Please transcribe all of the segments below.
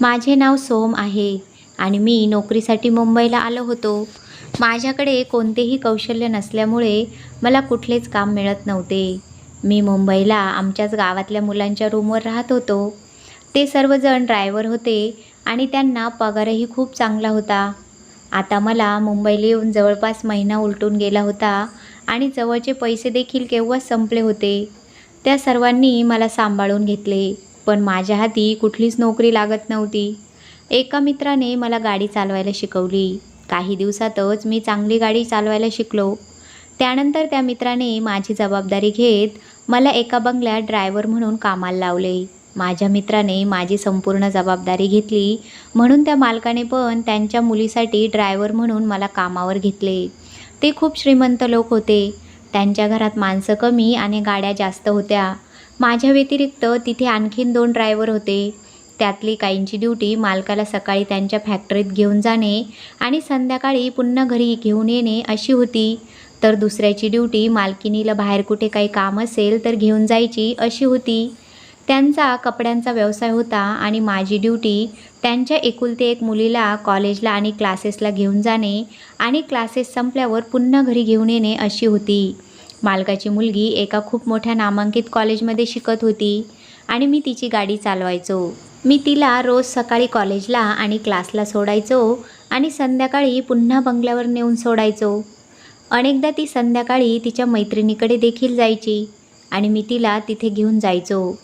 माझे नाव सोम आहे आणि मी नोकरीसाठी मुंबईला आलो होतो. माझ्याकडे कोणतेही कौशल्य नसल्यामुळे मला कुठलेच काम मिळत नव्हते. मी मुंबईला आमच्याच गावातल्या मुलांच्या रूमवर राहत होतो. ते सर्वजण ड्रायव्हर होते आणि त्यांना पगारही खूप चांगला होता. आता मला मुंबईला येऊन जवळपास महिना उलटून गेला होता आणि जवळचे पैसे देखील केव्हाच संपले होते. त्या सर्वांनी मला सांभाळून घेतले. पण माझ्या हाती कुठलीच नोकरी लागत नव्हती. एका मित्राने मला गाडी चालवायला शिकवली. काही दिवसातच मी चांगली गाडी चालवायला शिकलो. त्यानंतर त्या मित्राने माझी जबाबदारी घेत मला एका बंगल्यात ड्रायव्हर म्हणून कामाला लावले. माझ्या मित्राने माझी संपूर्ण जबाबदारी घेतली. म्हणून त्या मालकाने पण त्यांच्या मुलीसाठी ड्रायव्हर म्हणून मला कामावर घेतले. ते खूप श्रीमंत लोक होते. त्यांच्या घरात माणसं कमी आणि गाड्या जास्त होत्या. माझ्या व्यतिरिक्त तिथे आणखीन दोन ड्रायव्हर होते. त्यातली काहींची ड्युटी मालकाला सकाळी त्यांच्या फॅक्टरीत घेऊन जाणे आणि संध्याकाळी पुन्हा घरी घेऊन येणे अशी होती. तर दुसऱ्याची ड्युटी मालकिनीला बाहेर कुठे काही काम असेल तर घेऊन जायची अशी होती. त्यांचा कपड्यांचा व्यवसाय होता आणि माझी ड्युटी त्यांच्या एकुलते एक मुलीला कॉलेजला आणि क्लासेसला घेऊन जाणे आणि क्लासेस संपल्यावर पुन्हा घरी घेऊन येणे अशी होती. मालकाची मुलगी एका खूप मोठ्या नामांकित कॉलेजमध्ये शिकत होती आणि मी तिची गाडी चालवायचो. मी तिला रोज सकाळी कॉलेजला आणि क्लासला सोडायचो आणि संध्याकाळी पुन्हा बंगल्यावर नेऊन सोडायचो. अनेकदा ती संध्याकाळी तिच्या मैत्रिणीकडे देखील जायची आणि मी तिला तिथे घेऊन जायचो.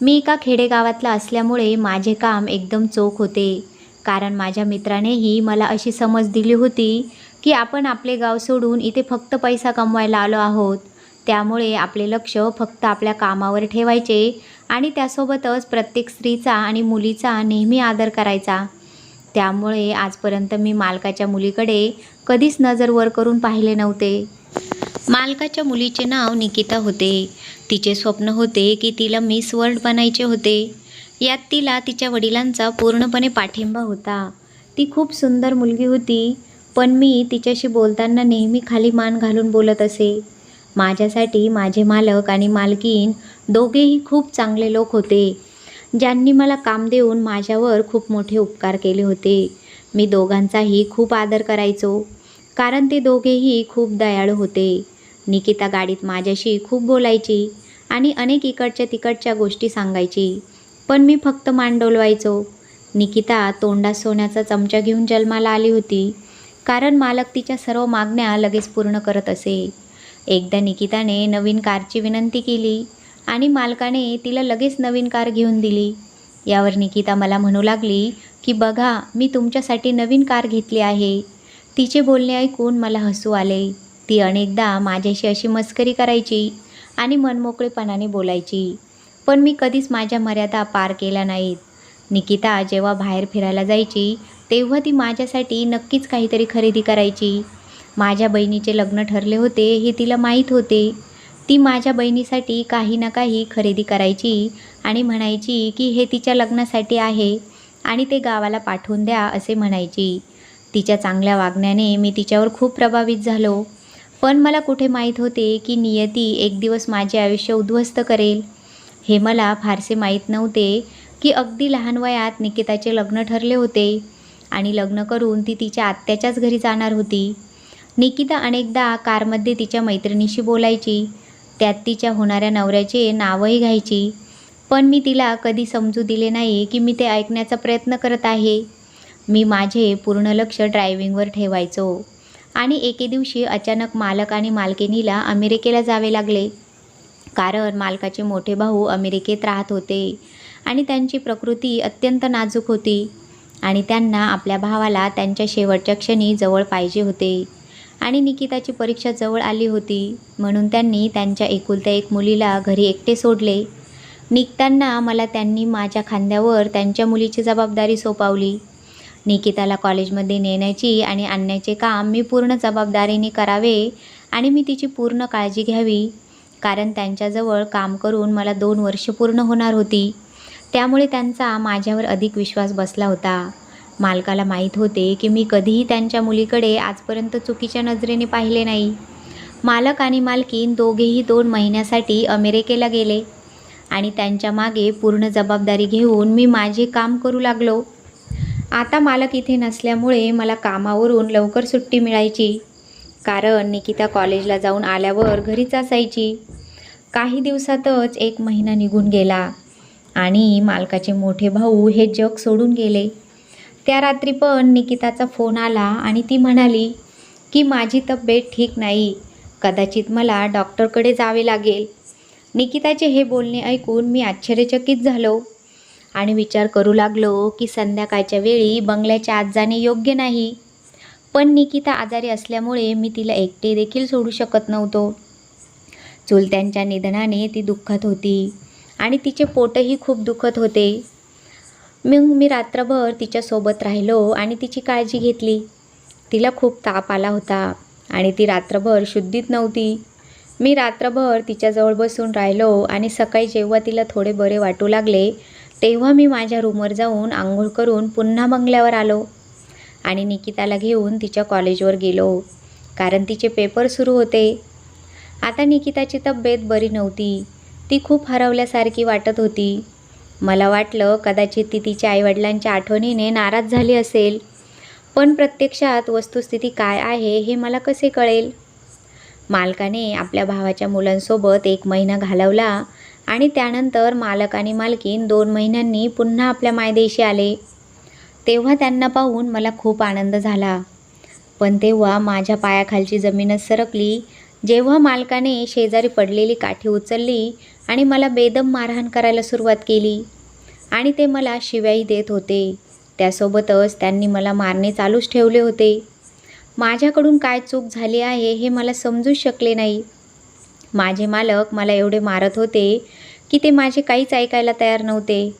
मी एका खेडेगावातला असल्यामुळे माझे काम एकदम चोख होते. कारण माझ्या मित्रानेही मला अशी समज दिली होती की आपण आपले गाव सोडून इथे फक्त पैसा कमवायला आलो आहोत. त्यामुळे आपले लक्ष फक्त आपल्या कामावर ठेवायचे आणि त्यासोबतच प्रत्येक स्त्रीचा आणि मुलीचा नेहमी आदर करायचा. त्यामुळे आजपर्यंत मी मालकाच्या मुलीकडे कधीच नजर वर करून पाहिले नव्हते. मालकाच्या मुलीचे नाव निकिता होते. तिचे स्वप्न होते की तिला मिस वर्ल्ड बनायचे होते. यात तिला तिच्या वडिलांचा पूर्णपणे पाठिंबा होता. ती खूप सुंदर मुलगी होती. पण मी तिच्याशी बोलताना नेहमी खाली मान घालून बोलत असे. माझ्यासाठी माझे मालक आणि मालकीन दोघेही खूप चांगले लोक होते. ज्यांनी मला काम देऊन माझ्यावर खूप मोठे उपकार केले होते. मी दोघांचाही खूप आदर करायचो कारण ते दोघेही खूप दयाळू होते. निकिता गाडीत माझ्याशी खूप बोलायची आणि अनेक इकडच्या तिकडच्या गोष्टी सांगायची पण मी फक्त मान डोलवायचो. निकिता तोंडात सोन्याचा चमचा घेऊन जन्माला आली होती. कारण मालक तिच्या सर्व मागण्या लगेच पूर्ण करत असे. एकदा निकिताने नवीन कारची विनंती केली आणि मालकाने तिला लगेच नवीन कार घेऊन दिली. यावर निकिता मला म्हणू लागली की बघा मी तुमच्यासाठी नवीन कार घेतली आहे. तिचे बोलणे ऐकून मला हसू आले. ती अनेकदा माझ्याशी अशी मस्करी करायची आणि मनमोकळेपणाने बोलायची. पण मी कधीच माझ्या मर्यादा पार केल्या नाहीत. निकिता जेव्हा बाहेर फिरायला जायची तेव्हा ती माझ्यासाठी नक्कीच काहीतरी खरेदी करायची. माझ्या बहिणीचे लग्न ठरले होते हे तिला माहीत होते. ती माझ्या बहिणीसाठी काही ना काही खरेदी करायची आणि म्हणायची की हे तिच्या लग्नासाठी आहे आणि ते गावाला पाठवून द्या असे म्हणायची. तिच्या चांगल्या वागण्याने मी तिच्यावर खूप प्रभावित झालो. पण मला कुठे माहीत होते की नियती एक दिवस माझे आयुष्य उद्ध्वस्त करेल? हे मला फारसे माहीत नव्हते की अगदी लहान वयात निकिताचे लग्न ठरले होते. आणि लग्न करून ती तिच्या आत्याच्याच घरी जाणार होती. निकिता अनेकदा कारमध्ये तिच्या मैत्रिणीशी बोलायची. त्यात तिच्या होणाऱ्या नवऱ्याचे नावही घ्यायची. पण मी तिला कधी समजू दिले नाही की मी ते ऐकण्याचा प्रयत्न करत आहे. मी माझे पूर्ण लक्ष ड्रायव्हिंगवर ठेवायचो. आणि एके दिवशी अचानक मालक आणि मालकिनीला अमेरिकेला जावे लागले. कारण मालकाचे मोठे भाऊ अमेरिकेत राहत होते आणि त्यांची प्रकृती अत्यंत नाजूक होती. आणि त्यांना आपल्या भावाला त्यांच्या शेवटच्या क्षणी जवळ पाहिजे होते. आणि निकिताची परीक्षा जवळ आली होती. म्हणून त्यांनी त्यांच्या एकुलत्या एक मुलीला घरी एकटे सोडले. निघताना मला त्यांनी माझ्या खांद्यावर त्यांच्या मुलीची जबाबदारी सोपावली. निकिताला कॉलेजमध्ये नेण्याची आणि आणण्याचे काम मी पूर्ण जबाबदारीने करावे आणि मी तिची पूर्ण काळजी घ्यावी. कारण त्यांच्याजवळ काम करून मला दोन वर्ष पूर्ण होणार होती. त्यामुळे त्यांचा माझ्यावर अधिक विश्वास बसला होता. मालकाला माहीत होते की मी कधीही त्यांच्या मुलीकडे आजपर्यंत चुकीच्या नजरेने पाहिले नाही. मालक आणि मालकीन दोघेही दोन महिन्यासाठी अमेरिकेला गेले आणि त्यांच्या मागे पूर्ण जबाबदारी घेऊन मी माझे काम करू लागलो. आता मालक इथे नसल्यामुळे मला कामावरून लवकर सुट्टी मिळायची कारण निकिता कॉलेजला जाऊन आल्यावर घरीच असायची. काही दिवसातच एक महिना निघून गेला. आणि मालकाचे मोठे भाऊ हे जग सोडून गेले. त्या रात्री पण निकिताचा फोन आला आणि ती म्हणाली की माझी तब्येत ठीक नाही. कदाचित मला डॉक्टरकडे जावे लागेल. निकिताचे हे बोलणे ऐकून मी आश्चर्यचकित झालो आणि विचार करू लागलो की संध्याकाळच्या वेळी बंगल्याच्या आत जाणे योग्य नाही. पण निकिता आजारी असल्यामुळे मी तिला एकटे देखील सोडू शकत नव्हतो. चुलत्यांच्या निधनाने ती दुःखात होती. आणि तिचे पोटही खूप दुखत होते. मग मी रात्रभर तिच्यासोबत राहिलो आणि तिची काळजी घेतली. तिला खूप ताप आला होता आणि ती रात्रभर शुद्धीत नव्हती. मी रात्रभर तिच्याजवळ बसून राहिलो आणि सकाळी जेव्हा तिला थोडे बरे वाटू लागले तेव्हा मी माझ्या रूमवर जाऊन आंघोळ करून पुन्हा बंगल्यावर आलो आणि निकिताला घेऊन तिच्या कॉलेजवर गेलो कारण तिचे पेपर सुरू होते. आता निकिताची तब्येत बरी नव्हती. ती खूप हरवल्यासारखी वाटत होती. मला वाटलं कदाचित ती तिच्या आईवडिलांच्या आठवणीने नाराज झाली असेल. पण प्रत्यक्षात वस्तुस्थिती काय आहे हे मला कसे कळेल? मालकाने आपल्या भावाच्या मुलांसोबत एक महिना घालवला आणि त्यानंतर मालक आणि मालकीन दोन महिन्यांनी पुन्हा आपल्या मायदेशी आले. तेव्हा त्यांना पाहून मला खूप आनंद झाला. पण तेव्हा माझ्या पायाखालची जमीनच सरकली जेव्हा मालकाने शेजारी पडलेली काठी उचलली आणि मला बेदम मारहाण करायला सुरुवात केली आणि ते मला शिव्याही देत होते. त्यासोबतच त्यांनी मला मारणे चालूच ठेवले होते. माझ्याकडून काय चूक झाली आहे हे मला समजूच शकले नाही. माझे मालक मला एवढे मारत होते की ते माझे काहीच ऐकायला तयार नव्हते.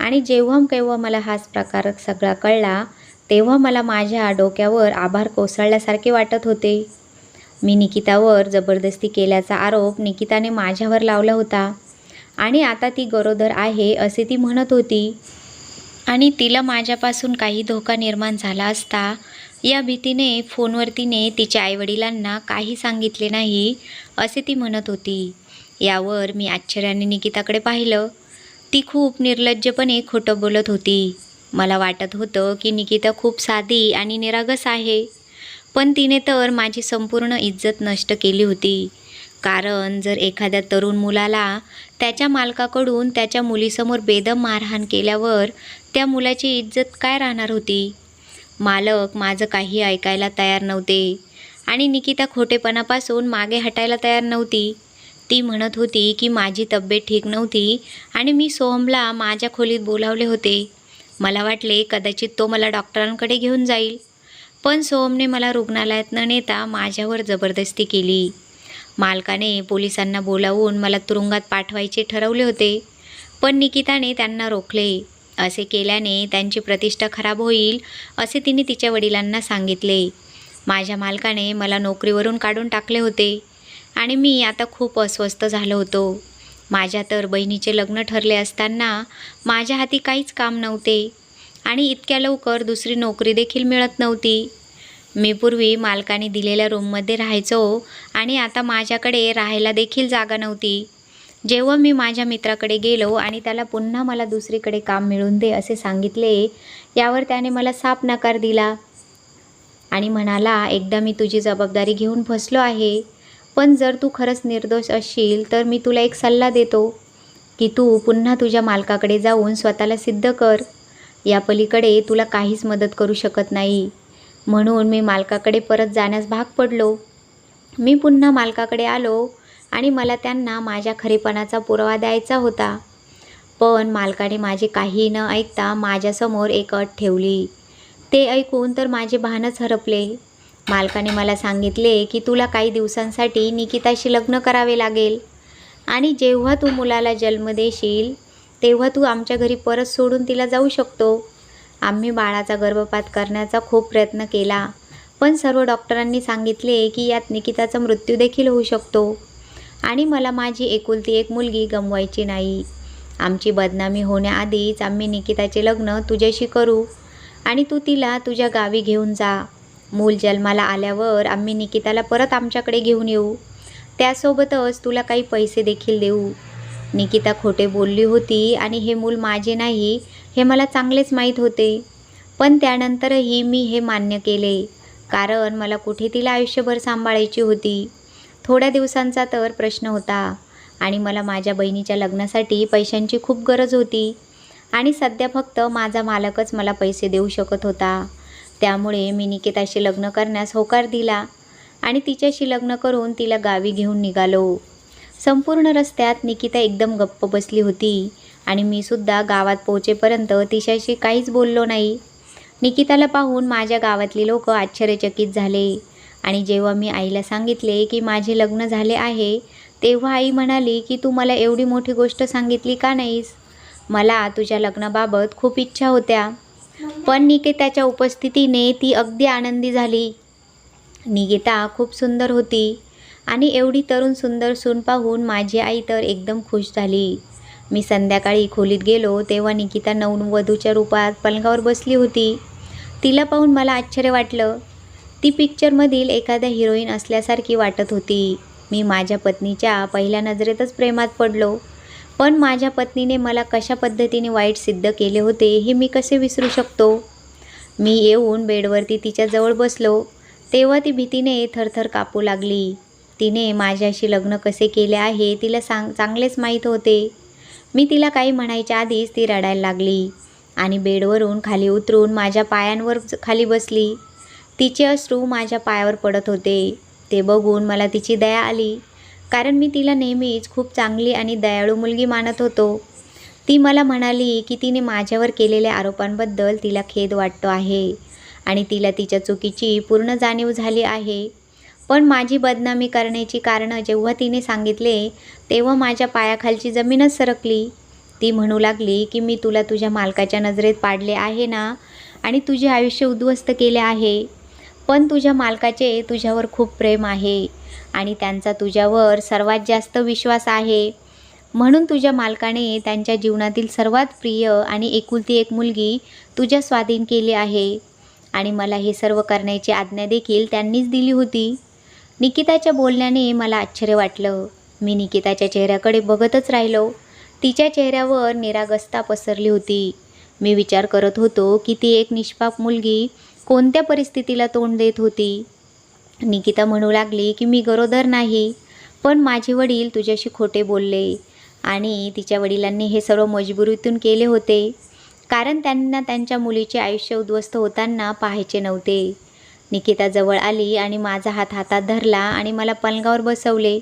आणि जेव्हा केव्हा मला हाच प्रकार सगळा कळला तेव्हा मला माझ्या डोक्यावर आभार कोसळल्यासारखे वाटत होते. मी निकितावर जबरदस्ती केल्याचा आरोप निकिताने माझ्यावर लावला होता. आणि आता ती गरोदर आहे असे ती म्हणत होती. आणि तिला माझ्यापासून काही धोका निर्माण झाला असता या भीतीने फोनवर तिने तिच्या आईवडिलांना काही सांगितले नाही असे ती म्हणत होती. यावर मी आश्चर्याने निकिताकडे पाहिलं. ती खूप निर्लज्जपणे खोटं बोलत होती. मला वाटत होतं की निकिता खूप साधी आणि निरागस आहे. पण तिने तर माझी संपूर्ण इज्जत नष्ट केली होती. कारण जर एखाद्या तरुण मुलाला त्याच्या मालकाकडून त्याच्या मुलीसमोर बेदम मारहाण केल्यावर त्या मुलाची इज्जत काय राहणार होती? मालक माझं काही ऐकायला तयार नव्हते आणि निकिता खोटेपणापासून मागे हटायला तयार नव्हती. ती म्हणत होती की माझी तब्येत ठीक नव्हती आणि मी सोहमला माझ्या खोलीत बोलावले होते. मला वाटले कदाचित तो मला डॉक्टरांकडे घेऊन जाईल. पण सोहमने मला रुग्णालयात न नेता माझ्यावर जबरदस्ती केली. मालकाने पोलिसांना बोलावून मला तुरुंगात पाठवायचे ठरवले होते पण निकिताने त्यांना रोखले. असे केल्याने त्यांची प्रतिष्ठा खराब होईल असे तिने तिच्या वडिलांना सांगितले. माझ्या मालकाने मला नोकरीवरून काढून टाकले होते आणि मी आता खूप अस्वस्थ झालो होतो. माझ्या तर बहिणीचे लग्न ठरले असताना माझ्या हाती काहीच काम नव्हते. आणि इतक्या लवकर दुसरी नोकरी देखील मिळत नव्हती. मी पूर्वी मालकाने दिलेल्या रूममध्ये राहायचो आणि आता माझ्याकडे राहायला देखील जागा नव्हती. जेव्हा मी माझ्या मित्राकडे गेलो आणि त्याला पुन्हा मला दुसरीकडे काम मिळून दे असे सांगितले यावर त्याने मला साफ नकार दिला आणि म्हणाला एकदा मी तुझी जबाबदारी घेऊन फसलो आहे पण जर तू खरंच निर्दोष असशील तर मी तुला एक सल्ला देतो की तू पुन्हा तुझ्या मालकाकडे जाऊन स्वतःला सिद्ध कर. या पलीकडे तुला काहीच मदत करू शकत नाही. म्हणून मी मालकाकडे परत जाण्यास भाग पडलो. मी पुन्हा मालकाकडे आलो आणि मला त्यांना माझ्या खरेपणाचा पुरावा द्यायचा होता. पण मालकाने माझे काही न ऐकता माझ्यासमोर एक अट ठेवली. ते ऐकून तर माझे भानच हरपले. मालकाने मला सांगितले की तुला काही दिवसांसाठी निकिताशी लग्न करावे लागेल आणि जेव्हा तू मुलाला जन्म देशील तेव्हा तू आमच्या घरी परत सोडून तिला जाऊ शकतो. आम्ही बाळाचा गर्भपात करण्याचा खूप प्रयत्न केला. पण सर्व डॉक्टरांनी सांगितले की यात निकिताचा मृत्यू देखील होऊ शकतो. आणि मला माझी एकुलती एक मुलगी गमवायची नाही. आमची बदनामी होण्याआधीच आम्ही निकिताचे लग्न तुझ्याशी करू आणि तू तिला तुझ्या गावी घेऊन जा. मूल जन्माला आल्यावर आम्ही निकिताला परत आमच्याकडे घेऊन येऊ. त्यासोबतच तुला काही पैसे देखील देऊ. निकिता खोटे बोलली होती आणि हे मूल माझे नाही हे मला चांगलेच माहीत होते. पण त्यानंतरही मी हे मान्य केले कारण मला कुठे तिला आयुष्यभर सांभाळायची होती. थोड्या दिवसांचा तर प्रश्न होता आणि मला माझ्या बहिणीच्या लग्नासाठी पैशांची खूप गरज होती आणि सध्या फक्त माझा मालकच मला पैसे देऊ शकत होता. त्यामुळे मी निकिताशी लग्न करण्यास होकार दिला आणि तिच्याशी लग्न करून तिला गावी घेऊन निघालो. संपूर्ण रस्त्यात निकिता एकदम गप्प बसली होती. आणि मी सुद्धा गावात पोहोचेपर्यंत तिच्याशी काहीच बोललो नाही. निकिताला पाहून माझ्या गावातली लोक आश्चर्यचकित झाले. आणि जेव्हा मी आईला सांगितले की माझे लग्न झाले आहे तेव्हा आई म्हणाली की तू मला एवढी मोठी गोष्ट सांगितली का नाहीस? मला तुझ्या लग्नाबाबत खूप इच्छा होत्या. पण निकिताच्या उपस्थितीने ती अगदी आनंदी झाली. निकिता खूप सुंदर होती. आणि एवढी तरुण सुंदर सून पाहून माझी आई तर एकदम खुश झाली. मी संध्याकाळी खोलीत गेलो तेव्हा निकिता नववधूच्या रूपात पलंगावर बसली होती. तिला पाहून मला आश्चर्य वाटलं. ती पिक्चरमधील एखाद्या हिरोईन असल्यासारखी वाटत होती. मी माझ्या पत्नीच्या पहिल्या नजरेतच प्रेमात पडलो. पण माझ्या पत्नीने मला कशा पद्धतीने वाईट सिद्ध केले होते हे मी कसे विसरू शकतो? मी येऊन बेडवरती तिच्याजवळ बसलो. तेव्हा ती भीतीने थरथर कापू लागली. तिने माझ्याशी लग्न कसे केले आहे तिला सांग चांगलेच माहीत होते. मी तिला काही म्हणायच्या आधीच ती रडायला लागली आणि बेडवरून खाली उतरून माझ्या पायांवर खाली बसली. तिचे अश्रू माझ्या पायावर पडत होते. ते बघून मला तिची दया आली. कारण मी तिला नेहमीच खूप चांगली आणि दयाळू मुलगी मानत होतो. ती मला म्हणाली की तिने माझ्यावर केलेल्या आरोपांबद्दल तिला खेद वाटतो आहे आणि तिला तिच्या चुकीची पूर्ण जाणीव झाली आहे. पण माझी बदनामी करण्याची कारणं जेव्हा तिने सांगितले तेव्हा माझ्या पायाखालची जमीनच सरकली. ती म्हणू लागली की मी तुला तुझ्या मालकाच्या नजरेत पाडले आहे ना? आणि तुझे आयुष्य उद्ध्वस्त केले आहे. पण तुझ्या मालकाचे तुझ्यावर खूप प्रेम आहे आणि त्यांचा तुझ्यावर सर्वात जास्त विश्वास आहे. म्हणून तुझ्या मालकाने त्यांच्या जीवनातील सर्वात प्रिय आणि एकुलती एक मुलगी तुझ्या स्वाधीन केली आहे. आणि मला हे सर्व करण्याची आज्ञा देखील त्यांनीच दिली होती. निकिताच्या बोलण्याने मला आश्चर्य वाटलं. मी निकिताच्या चेहऱ्याकडे बघतच राहिलो. तिच्या चेहऱ्यावर निरागस्ता पसरली होती. मी विचार करत होतो की ती एक निष्पाप मुलगी कोणत्या परिस्थितीला तोंड देत होती? निकिता म्हणू लागली की मी गरोदर नाही पण माझे वडील तुझ्याशी खोटे बोलले आणि तिच्या वडिलांनी हे सर्व मजबुरीतून केले होते. कारण त्यांना त्यांच्या मुलीचे आयुष्य उद्ध्वस्त होताना पाहायचे नव्हते. निकिता जवळ आली आणि माझा हात हातात धरला आणि मला पलंगावर बसवले.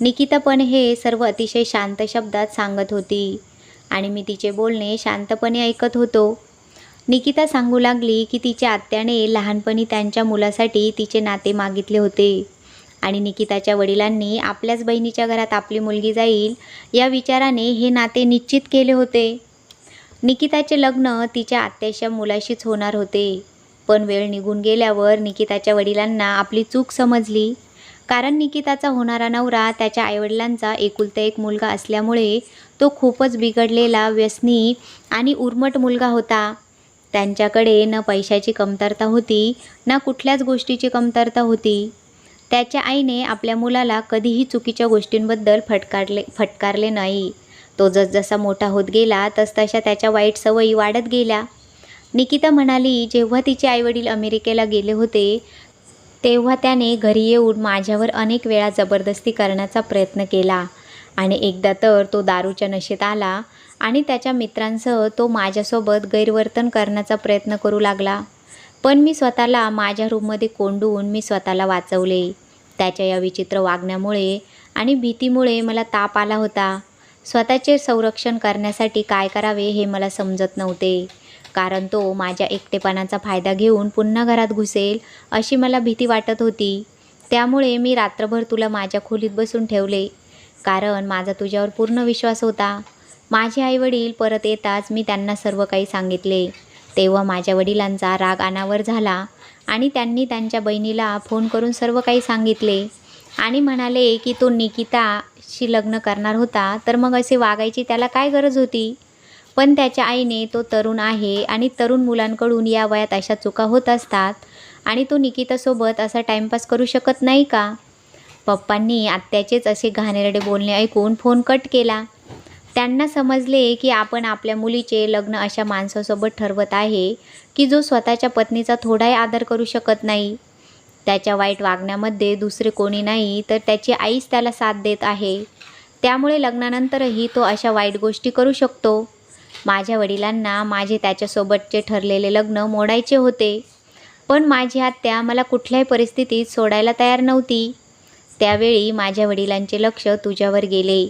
निकिता पण हे सर्व अतिशय शांत शब्दात सांगत होती आणि मी तिचे बोलणे शांतपणे ऐकत होतो. निकिता सांगू लागली की तिच्या आत्याने लहानपणी त्यांच्या मुलासाठी तिचे नाते मागितले होते आणि निकिताच्या वडिलांनी आपल्याच बहिणीच्या घरात आपली मुलगी जाईल या विचाराने हे नाते निश्चित केले होते. निकिताचे लग्न तिच्या आत्याच्या मुलाशीच होणार होते. पण वेळ निघून गेल्यावर निकिताच्या वडिलांना आपली चूक समजली. कारण निकिताचा होणारा नवरा त्याच्या आईवडिलांचा एकुलता एक मुलगा असल्यामुळे तो खूपच बिघडलेला व्यसनी आणि उर्मट मुलगा होता. त्यांच्याकडे न पैशाची कमतरता होती ना कुठल्याच गोष्टीची कमतरता होती. त्याच्या आईने आपल्या मुलाला कधीही चुकीच्या गोष्टींबद्दल फटकारले फटकारले नाही. तो जसजसा मोठा होत गेला तसतशा त्याच्या वाईट सवयी वाढत गेल्या. निकिता म्हणाली जेव्हा तिचे आईवडील अमेरिकेला गेले होते तेव्हा त्याने घरी येऊन माझ्यावर अनेक वेळा जबरदस्ती करण्याचा प्रयत्न केला. आणि एकदा तर तो दारूच्या नशेत आला आणि त्याच्या मित्रांसह तो माझ्यासोबत गैरवर्तन करण्याचा प्रयत्न करू लागला. पण मी स्वतःला माझ्या रूममध्ये कोंडून मी स्वतःला वाचवले. त्याच्या या विचित्र वागण्यामुळे आणि भीतीमुळे मला ताप आला होता. स्वतःचे संरक्षण करण्यासाठी काय करावे हे मला समजत नव्हते. कारण तो माझ्या एकटेपणाचा फायदा घेऊन पुन्हा घरात घुसेल अशी मला भीती वाटत होती. त्यामुळे मी रात्रभर तुला माझ्या खोलीत बसून ठेवले कारण माझा तुझ्यावर पूर्ण विश्वास होता. माझे आईवडील परत येताच मी त्यांना सर्व काही सांगितले. तेव्हा माझ्या वडिलांचा राग अनावर झाला आणि त्यांनी त्यांच्या बहिणीला फोन करून सर्व काही सांगितले आणि म्हणाले की तो निकिताशी लग्न करणार होता तर मग असे वागायची त्याला काय गरज होती? पण त्याच्या आईने तो तरुण आहे आणि तरुण मुलांकडून या वयात अशा चुका होत असतात. आणि तो निकितासोबत असा टाईमपास करू शकत नाही का? पप्पांनी आत्याचेच असे घाणेरडे बोलणे ऐकून फोन कट केला. त्यांना समजले की आपण आपल्या मुलीचे लग्न अशा माणसासोबत ठरवत आहे की जो स्वतःच्या पत्नीचा थोडाही आदर करू शकत नाही. त्याच्या वाईट वागण्यामध्ये दुसरे कोणी नाही तर त्याची आईच त्याला साथ देत आहे. त्यामुळे लग्नानंतरही तो अशा वाईट गोष्टी करू शकतो. माझ्या वडिलांना माझे त्याच्यासोबतचे ठरलेले लग्न मोडायचे होते. पण माझी आत्या मला कुठल्याही परिस्थितीत सोडायला तयार नव्हती. त्यावेळी माझ्या वडिलांचे लक्ष तुझ्यावर गेले.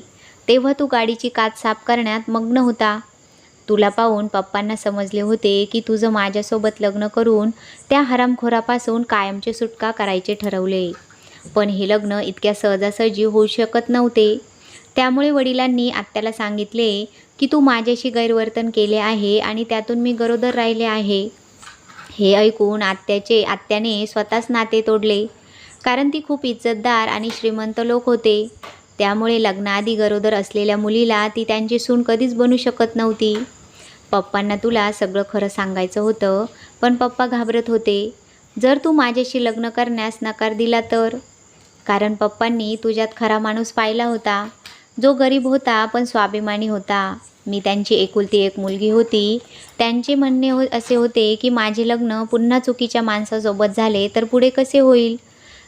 तेव्हा तू गाडीची काच साफ करण्यात मग्न होता. तुला पाहून पप्पांना समजले होते की तुझं माझ्यासोबत लग्न करून त्या हरामखोरापासून कायमची सुटका करायचे ठरवले. पण हे लग्न इतक्या सहजासहजी होऊ शकत नव्हते. त्यामुळे वडिलांनी आत्याला सांगितले की तू माझ्याशी गैरवर्तन केले आहे आणि त्यातून मी गरोदर राहिले आहे. हे ऐकून आत्याचे आत्याने स्वतःच नाते तोडले. कारण ती खूप इज्जतदार आणि श्रीमंत लोक होते. त्यामुळे लग्नाआधी गरोदर असलेल्या मुलीला ती त्यांची सून कधीच बनू शकत नव्हती. पप्पांना तुला सगळं खरं सांगायचं होतं पण पप्पा घाबरत होते. जर तू माझ्याशी लग्न करण्यास नकार दिला तर? कारण पप्पांनी तुझ्यात खरा माणूस पाहिला होता. जो गरीब होता पण स्वाभिमानी होता. मी त्यांची एकुलती एक मुलगी होती. त्यांचे म्हणणे हो असे होते की माझे लग्न पुन्हा चुकीच्या माणसासोबत झाले तर पुढे कसे होईल?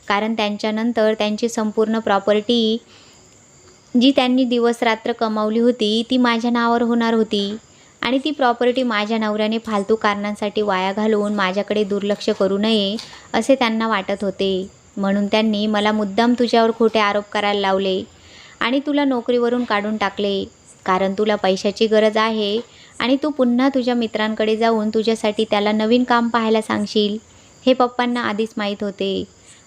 कारण त्यांच्यानंतर त्यांची संपूर्ण प्रॉपर्टी जी त्यांनी दिवसरात्र कमावली होती ती माझ्या नावावर होणार होती. आणि ती प्रॉपर्टी माझ्या नवऱ्याने फालतू कारणांसाठी वाया घालून माझ्याकडे दुर्लक्ष करू नये असे त्यांना वाटत होते. म्हणून त्यांनी मला मुद्दाम तुझ्यावर खोटे आरोप करायला लावले. आणि तुला नोकरीवरून काढून टाकले कारण तुला पैशाची गरज आहे आणि तू पुन्हा तुझ्या मित्रांकडे जाऊन तुझ्यासाठी त्याला नवीन काम पाहायला सांगशील हे पप्पांना आधीच माहीत होते.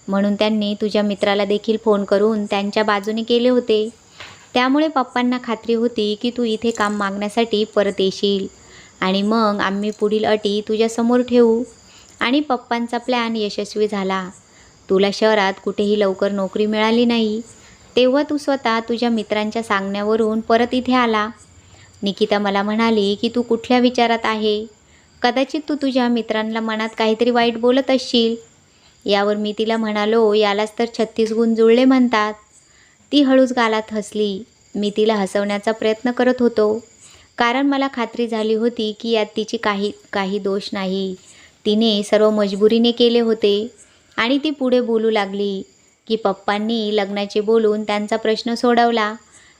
म्हणून त्यांनी तुझ्या मित्राला देखील फोन करून त्यांच्या बाजूने केले होते. त्यामुळे पप्पांना खात्री होती की तू इथे काम मागण्यासाठी परत येशील. आणि मग आम्ही पुढील अटी तुझ्यासमोर ठेवू. आणि पप्पांचा प्लॅन यशस्वी झाला. तुला शहरात कुठेही लवकर नोकरी मिळाली नाही. तेव्हा तू स्वतः तुझ्या मित्रांच्या सांगण्यावरून परत इथे आला. निकिता मला म्हणाली की तू कुठल्या विचारात आहे? कदाचित तू तुझ्या मित्रांना मनात काहीतरी वाईट बोलत असशील. यावर मी तिला म्हणालो यालाच तर छत्तीस गुण जुळले म्हणतात. ती हळूच गालात हसली. मी तिला हसवण्याचा प्रयत्न करत होतो. कारण मला खात्री झाली होती की यात तिची काही काही दोष नाही. तिने सर्व मजबुरीने केले होते आणि ती पुढे बोलू लागली. की पप्पांनी लग्नाचे बोलून त्यांचा प्रश्न सोडवला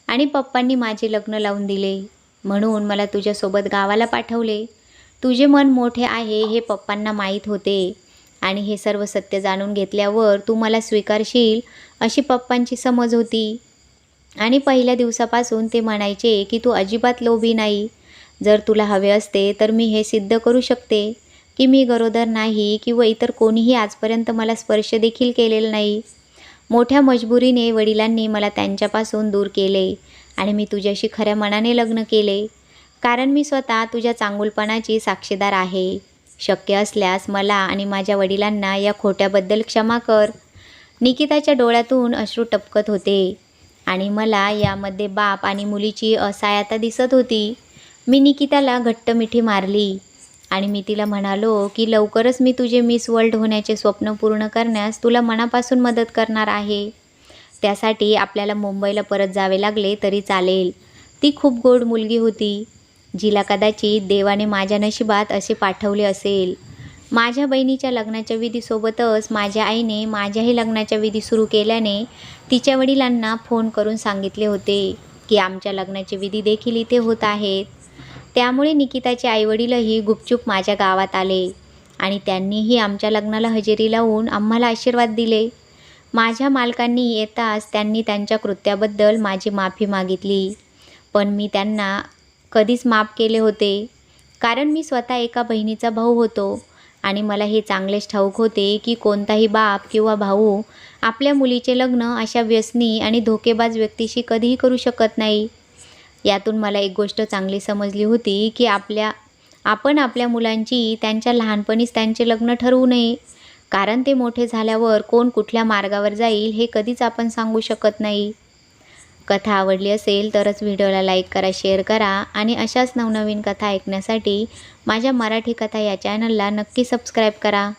आणि पप्पांनी माझे लग्न लावून दिले. म्हणून मला तुझ्यासोबत गावाला पाठवले. तुझे मन मोठे आहे हे पप्पांना माहीत होते आणि हे सर्व सत्य जाणून घेतल्यावर तू मला स्वीकारशील अशी पप्पांची समज होती. आणि पहिल्या दिवसापासून ते म्हणायचे की तू अजिबात लोभी नाही. जर तुला हवे असते तर मी हे सिद्ध करू शकते की मी गरोदर नाही किंवा इतर कोणीही आजपर्यंत मला स्पर्श देखील केलेला नाही. मोठ्या मजबुरीने वडिलांनी मला त्यांच्यापासून दूर केले आणि मी तुझ्याशी खऱ्या मनाने लग्न केले. कारण मी स्वतः तुझ्या चांगुलपणाची साक्षीदार आहे. शक्य असल्यास मला आणि माझ्या वडिलांना या खोट्याबद्दल क्षमा कर. निकिताच्या डोळ्यातून अश्रू टपकत होते आणि मला यामध्ये बाप आणि मुलीची असायता दिसत होती. मी निकिताला घट्ट मिठी मारली. आणि मी तिला म्हणालो की लवकरच मी तुझे मिस वर्ल्ड होण्याचे स्वप्न पूर्ण करण्यास तुला मनापासून मदत करणार आहे. त्यासाठी आपल्याला मुंबईला परत जावे लागले तरी चालेल. ती खूप गोड मुलगी होती. जिला कदाचित देवाने माझ्या नशिबात असे पाठवले असेल. माझ्या बहिणीच्या लग्नाच्या विधीसोबतच माझ्या आईने माझ्याही लग्नाच्या विधी सुरू केल्याने तिच्या वडिलांना फोन करून सांगितले होते की आमच्या लग्नाचे विधी देखील इथे होत आहेत. त्यामुळे निकिताचे आईवडीलही गुपचूप माझ्या गावात आले आणि त्यांनीही आमच्या लग्नाला हजेरी लावून आम्हाला आशीर्वाद दिले. माझ्या मालकांनी येताच त्यांनी त्यांच्या कृत्याबद्दल माझी माफी मागितली. पण मी त्यांना कधीच माफ केले होते. कारण मी स्वतः एका बहिणीचा भाऊ होतो आणि मला हे चांगलेच ठाऊक होते की कोणताही बाप किंवा भाऊ आपल्या मुलीचे लग्न अशा व्यसनी आणि धोकेबाज व्यक्तीशी कधीही करू शकत नाही. यातून मला एक गोष्ट चांगली समजली होती की आपल्या आपण आपल्या मुलांची त्यांच्या लहानपणीच त्यांचे लग्न ठरवू नये. कारण ते मोठे झाल्यावर कोण कुठल्या मार्गावर जाईल हे कधीच आपण सांगू शकत नाही. कथा आवडली असेल तरच व्हिडिओला लाईक करा शेअर करा आणि अशाच नवनवीन कथा ऐकण्यासाठी माझ्या मराठी कथा या चॅनलला नक्की सबस्क्राईब करा.